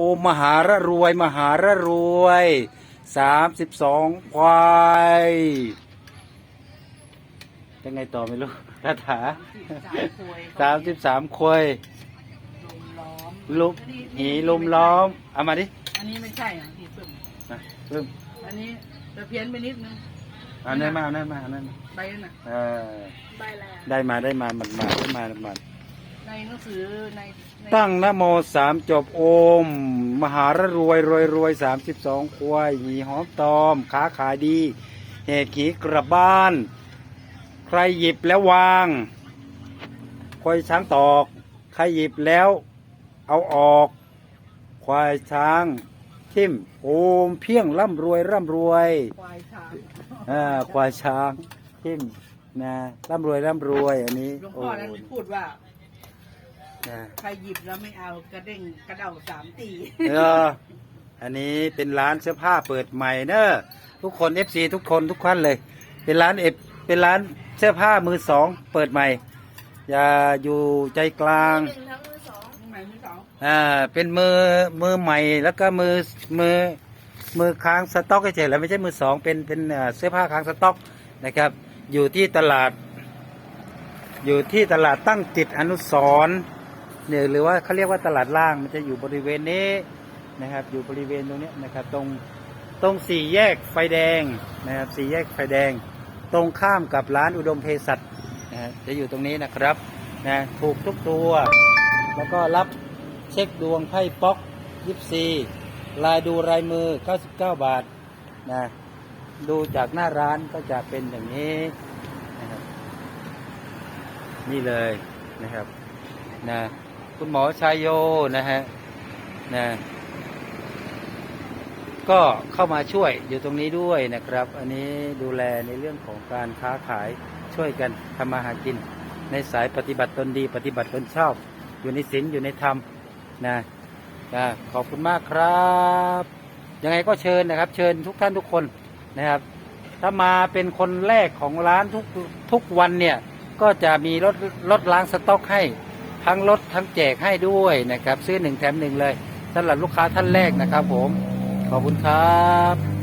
โอมมหาระรวยมหาระรวยสามสิบสองควายยังไงต่อไม่รู้คาถาสามสิบสามควยลุมหีลุมล้อม เอามาดิ อันนี้ไม่ใช่อะที่ปึ้มนะเริ่มอันนี้จะเพี้ยนไปนิดนึงเอานั่นมาเอานั่นมาเอานั่นมาใบนั่นน่ะเออใบอะไรอะได้มาได้มามันมาได้มามันมา ในหนังสือในในตั้งนะโมสามจบโอม มหาระรวยรวยรวยสามสิบสองควายหีหอมตอมขาขายดีแหกหีกระบ้าน ใครหยิบแล้ววางควายช้างตอก ใครหยิบแล้ว เอาออก ควายช้างทิมโอมเพียงร่ำรวยร่ำรวยควายช้างอ่าควายช้างทิมนะร่ำรวยร่ำรวยอันนี้หลวงพ่อนั้นพูดว่า นะใครหยิบแล้วไม่เอากระเด้งกระเดาสามตี เอออันนี้เป็นร้านเสื้อผ้าเปิดใหม่เนอะทุกคน FC ทุกคนทุกท่านเลย เป็นร้านเอฟเป็นร้านเสื้อผ้ามือสองเปิดใหม่ อย่าอยู่ใจกลางหมายมือสองอ่าเป็นมือมือใหม่แล้วก็มือมือมือค้างสต็อกเฉยๆแล้วไม่ใช่มือสองเป็นเป็นเอ่อเสื้อผ้าค้างสต็อกนะครับ อยู่ที่ตลาด อยู่ที่ตลาดตั้งจิตอนุสรณ์ เนี่ยหรือว่าเขาเรียกว่าตลาดล่างมันจะอยู่บริเวณนี้นะครับ อยู่บริเวณตรงนี้นะครับ ตรงตรงสี่แยกไฟแดงนะครับสี่แยกไฟแดง ตรงข้ามกับร้านอุดมเภสัชนะฮะจะอยู่ตรงนี้นะครับนะถูกทุกตัว แล้วก็รับเช็คดวงไพ่ป๊อกยิปซีลายดูรายมือ 99 บาทนะดูจากหน้าร้านก็จะเป็นอย่างนี้นะครับนี่เลยนะครับนะ คุณหมอชายโยนะฮะนะก็เข้ามาช่วยอยู่ตรงนี้ด้วยนะครับ อันนี้ดูแลในเรื่องของการค้าขายช่วยกันทำมาหากิน ในสายปฏิบัติตนดี ปฏิบัติตนชอบ อยู่ในศีลอยู่ในธรรมนะนะขอบคุณมากครับ ยังไงก็เชิญนะครับ เชิญทุกท่านทุกคนนะครับ ถ้ามาเป็นคนแรกของร้านทุกทุกวันเนี่ย ก็จะมีรถรถล้างสต็อกให้ ทั้งลดทั้งแจกให้ด้วยนะครับ ซื้อหนึ่งแถมหนึ่งเลยสำหรับลูกค้าท่านแรกนะครับผม ขอบคุณครับ